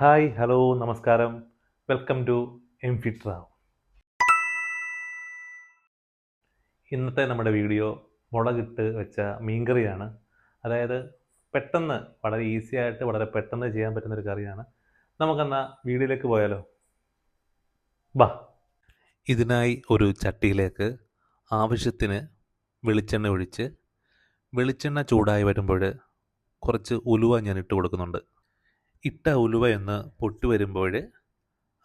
Hi hello നമസ്കാരം. Welcome to M ഫിട്രാവ് ഇന്നത്തെ നമ്മുടെ വീഡിയോ മുളകിട്ട് വെച്ച മീൻകറിയാണ്. അതായത് പെട്ടെന്ന് വളരെ ഈസി ആയിട്ട് വളരെ പെട്ടെന്ന് ചെയ്യാൻ പറ്റുന്ന ഒരു കറിയാണ്. നമുക്കെന്നാ വീഡിയോയിലേക്ക് പോയാലോ? ബാ. ഇതിനായി ഒരു ചട്ടിയിലേക്ക് ആവശ്യത്തിന് വെളിച്ചെണ്ണ ഒഴിച്ച് വെളിച്ചെണ്ണ ചൂടായി വരുമ്പോൾ കുറച്ച് ഉലുവ ഞാൻ ഇട്ട് കൊടുക്കുന്നുണ്ട്. ഇട്ട ഉലുവ എന്ന് പൊട്ടി വരുമ്പോൾ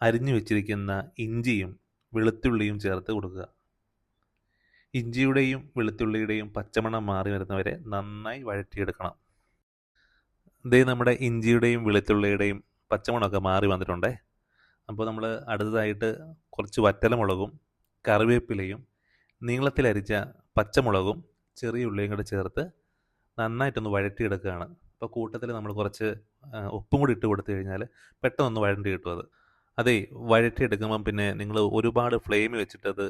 അരിഞ്ഞു വെച്ചിരിക്കുന്ന ഇഞ്ചിയും വെളുത്തുള്ളിയും ചേർത്ത് കൊടുക്കുക. ഇഞ്ചിയുടെയും വെളുത്തുള്ളിയുടെയും പച്ചമണം മാറി വരുന്നവരെ നന്നായി വഴറ്റിയെടുക്കണം. ഇതേ നമ്മുടെ ഇഞ്ചിയുടെയും വെളുത്തുള്ളിയുടെയും പച്ചമണമൊക്കെ മാറി വന്നിട്ടുണ്ടേ. അപ്പോൾ നമ്മൾ അടുത്തതായിട്ട് കുറച്ച് വറ്റലമുളകും കറിവേപ്പിലയും നീളത്തിലരിച്ച പച്ചമുളകും ചെറിയ ഉള്ളിയും കൂടെ ചേർത്ത് നന്നായിട്ടൊന്ന് വഴറ്റിയെടുക്കുകയാണ്. അപ്പോൾ കൂട്ടത്തിൽ നമ്മൾ കുറച്ച് ഉപ്പും കൂടി ഇട്ട് കൊടുത്തു കഴിഞ്ഞാൽ പെട്ടെന്നൊന്ന് വഴണ്ടി കിട്ടും അത്. അതേ വഴറ്റിയെടുക്കുമ്പം പിന്നെ നിങ്ങൾ ഒരുപാട് ഫ്ലെയിം വെച്ചിട്ടത്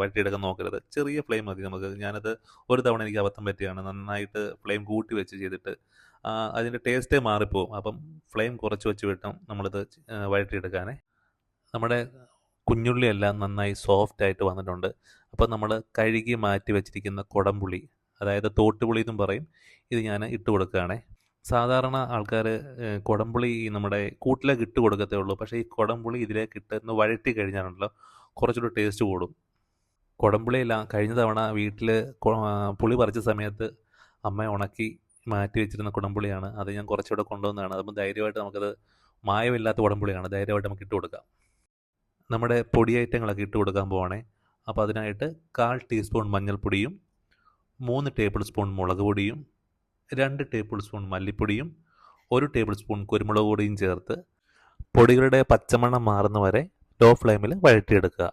വഴറ്റി എടുക്കാൻ നോക്കരുത്. ചെറിയ ഫ്ലെയിം മതി നമുക്ക്. ഞാനത് ഒരു തവണ എനിക്ക് അബദ്ധം പറ്റിയാണ്. നന്നായിട്ട് ഫ്ലെയിം കൂട്ടി വെച്ച് ചെയ്തിട്ട് അതിന്റെ ടേസ്റ്റേ മാറിപ്പോവും. അപ്പം ഫ്ലെയിം കുറച്ച് വെച്ച് വിട്ടും നമ്മളിത് വഴറ്റി എടുക്കാനേ നമ്മുടെ കുഞ്ഞുള്ളിയെല്ലാം നന്നായി സോഫ്റ്റ് ആയിട്ട് വന്നിട്ടുണ്ട്. അപ്പോൾ നമ്മൾ കഴുകി മാറ്റി വെച്ചിരിക്കുന്ന കുടംപുളി അതായത് തോട്ടുപുളി എന്നും പറയും. ഇത് ഞാൻ ഇട്ട് കൊടുക്കുകയാണേ. സാധാരണ ആൾക്കാർ കുടംപുളി നമ്മുടെ കൂട്ടിലേക്ക് ഇട്ട് കൊടുക്കത്തേ ഉള്ളൂ. പക്ഷേ ഈ കുടംപുളി ഇതിലേക്ക് ഇട്ട് ഒന്ന് വഴറ്റി കഴിഞ്ഞാണല്ലോ കുറച്ചുകൂടി ടേസ്റ്റ് കൂടും. കുടംപുളിയെല്ലാം കഴിഞ്ഞ തവണ വീട്ടിൽ പുളി പറിച്ച സമയത്ത് അമ്മ ഉണക്കി മാറ്റി വെച്ചിരുന്ന കുടംപുളിയാണ്. അത് ഞാൻ കുറച്ചുകൂടെ കൊണ്ടുവന്നതാണ്. അപ്പം ധൈര്യമായിട്ട് നമുക്കത് മായമില്ലാത്ത കുടംപുളിയാണ്. ധൈര്യമായിട്ട് നമുക്ക് ഇട്ട് കൊടുക്കാം. നമ്മുടെ പൊടി ഐറ്റങ്ങളൊക്കെ ഇട്ട് കൊടുക്കാൻ പോവാണേ. അപ്പോൾ അതിനായിട്ട് കാൽ ടീസ്പൂൺ മഞ്ഞൾപ്പൊടിയും മൂന്ന് ടേബിൾ സ്പൂൺ മുളക് പൊടിയും രണ്ട് ടേബിൾ സ്പൂൺ മല്ലിപ്പൊടിയും ഒരു ടേബിൾ സ്പൂൺ കുരുമുളക് പൊടിയും ചേർത്ത് പൊടികളുടെ പച്ചമണം മാറുന്ന വരെ ലോ ഫ്ലെയിമിൽ വഴറ്റിയെടുക്കുക.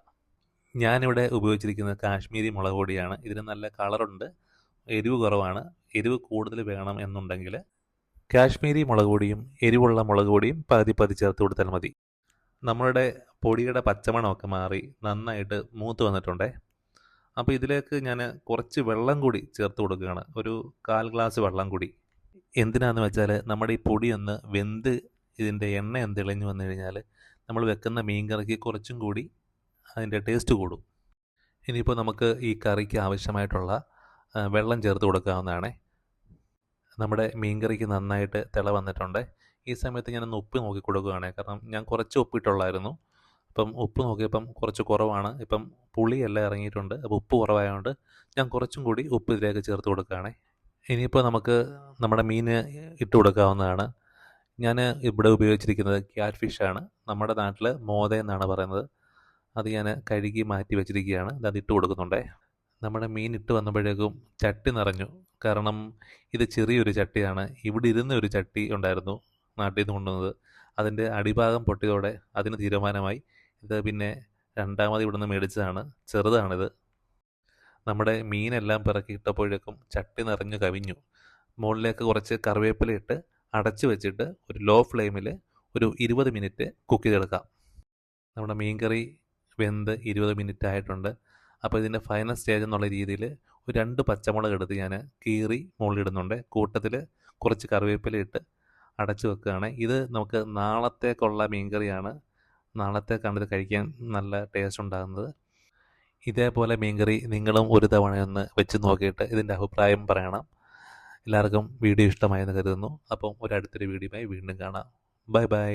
ഞാനിവിടെ ഉപയോഗിച്ചിരിക്കുന്നത് കാശ്മീരി മുളക് പൊടിയാണ്. ഇതിന് നല്ല കളറുണ്ട് എരിവ് കുറവാണ്. എരിവ് കൂടുതൽ വേണം എന്നുണ്ടെങ്കിൽ കാശ്മീരി മുളക് പൊടിയും എരിവുള്ള മുളക് പൊടിയും പകുതി പതി ചേർത്ത് കൊടുത്താൽ മതി. നമ്മളുടെ പൊടിയുടെ പച്ചമണമൊക്കെ മാറി നന്നായിട്ട് മൂത്ത് വന്നിട്ടുണ്ടേ. അപ്പോൾ ഇതിലേക്ക് ഞാൻ കുറച്ച് വെള്ളം കൂടി ചേർത്ത് കൊടുക്കുകയാണ്. ഒരു കാൽ ഗ്ലാസ് വെള്ളം കൂടി. എന്തിനാന്ന് വെച്ചാൽ നമ്മുടെ ഈ പൊടി ഒന്ന് വെന്ത് ഇതിന്റെ എണ്ണ ഒന്ന് തെളിഞ്ഞു വന്നു കഴിഞ്ഞാൽ നമ്മൾ വെക്കുന്ന മീൻ കറിക്ക് കുറച്ചും കൂടി അതിന്റെ ടേസ്റ്റ് കൂടും. ഇനിയിപ്പോൾ നമുക്ക് ഈ കറിക്ക് ആവശ്യമായിട്ടുള്ള വെള്ളം ചേർത്ത് കൊടുക്കാവുന്നതാണേ. നമ്മുടെ മീൻ കറിക്ക് നന്നായിട്ട് തിള വന്നിട്ടുണ്ട്. ഈ സമയത്ത് ഞാനൊന്ന് ഉപ്പ് നോക്കി കൊടുക്കുകയാണ്. കാരണം ഞാൻ കുറച്ച് ഉപ്പിട്ടുള്ളായിരുന്നു. അപ്പം ഉപ്പ് നോക്കിയപ്പം കുറച്ച് കുറവാണ്. ഇപ്പം പുളിയെല്ലാം ഇറങ്ങിയിട്ടുണ്ട്. അപ്പോൾ ഉപ്പ് കുറവായതുകൊണ്ട് ഞാൻ കുറച്ചും കൂടി ഉപ്പ് ഇതിലേക്ക് ചേർത്ത് കൊടുക്കുകയാണ്. ഇനിയിപ്പോൾ നമുക്ക് നമ്മുടെ മീൻ ഇട്ട് കൊടുക്കാവുന്നതാണ്. ഞാൻ ഇവിടെ ഉപയോഗിച്ചിരിക്കുന്നത് ക്യാറ്റ് ഫിഷാണ് നമ്മുടെ നാട്ടിൽ മോത എന്നാണ് പറയുന്നത്. അത് ഞാൻ കഴുകി മാറ്റി വെച്ചിരിക്കുകയാണ്. അത് ഇട്ട് കൊടുക്കുന്നുണ്ടേ. നമ്മുടെ മീൻ ഇട്ട് വന്നപ്പോഴേക്കും ചട്ടി നിറഞ്ഞു. കാരണം ഇത് ചെറിയൊരു ചട്ടിയാണ്. ഇവിടെ ഇരുന്ന ഒരു ചട്ടി ഉണ്ടായിരുന്നു നാട്ടിൽ നിന്ന് കൊണ്ടുവന്നത്. അതിന്റെ അടിഭാഗം പൊട്ടിയതോടെ അതിന് തീരുമാനമായി. ഇത് പിന്നെ രണ്ടാമത് ഇവിടുന്ന് മേടിച്ചതാണ്. ചെറുതാണിത്. നമ്മുടെ മീനെല്ലാം പിറക്കിയിട്ടപ്പോഴേക്കും ചട്ടി നിറഞ്ഞു കവിഞ്ഞു. മുകളിലേക്ക് കുറച്ച് കറിവേപ്പില ഇട്ട് അടച്ചു വെച്ചിട്ട് ഒരു ലോ ഫ്ലെയിമിൽ ഒരു ഇരുപത് മിനിറ്റ് കുക്ക് ചെയ്തെടുക്കാം. നമ്മുടെ മീൻകറി വെന്ത് ഇരുപത് മിനിറ്റ് ആയിട്ടുണ്ട്. അപ്പോൾ ഇതിന്റെ ഫൈനൽ സ്റ്റേജ് എന്നുള്ള രീതിയിൽ ഒരു രണ്ട് പച്ചമുളക് എടുത്ത് ഞാൻ കീറി മുകളിലിടുന്നുണ്ട്. കൂട്ടത്തിൽ കുറച്ച് കറിവേപ്പില ഇട്ട് അടച്ചു വെക്കുകയാണ്. ഇത് നമുക്ക് നാളത്തേക്കുള്ള മീൻകറിയാണ്. നാളത്തേക്കാണ് കണ്ടത് കഴിക്കാൻ നല്ല ടേസ്റ്റ് ഉണ്ടാകുന്നത്. ഇതേപോലെ മീൻകറി നിങ്ങളും ഒരു തവണയൊന്ന് വെച്ച് നോക്കിയിട്ട് ഇതിന്റെ അഭിപ്രായം പറയണം. എല്ലാവർക്കും വീഡിയോ ഇഷ്ടമായെന്ന് കരുതുന്നു. അപ്പം ഒരു അടുത്തൊരു വീഡിയോയുമായി വീണ്ടും കാണാം. Bye bye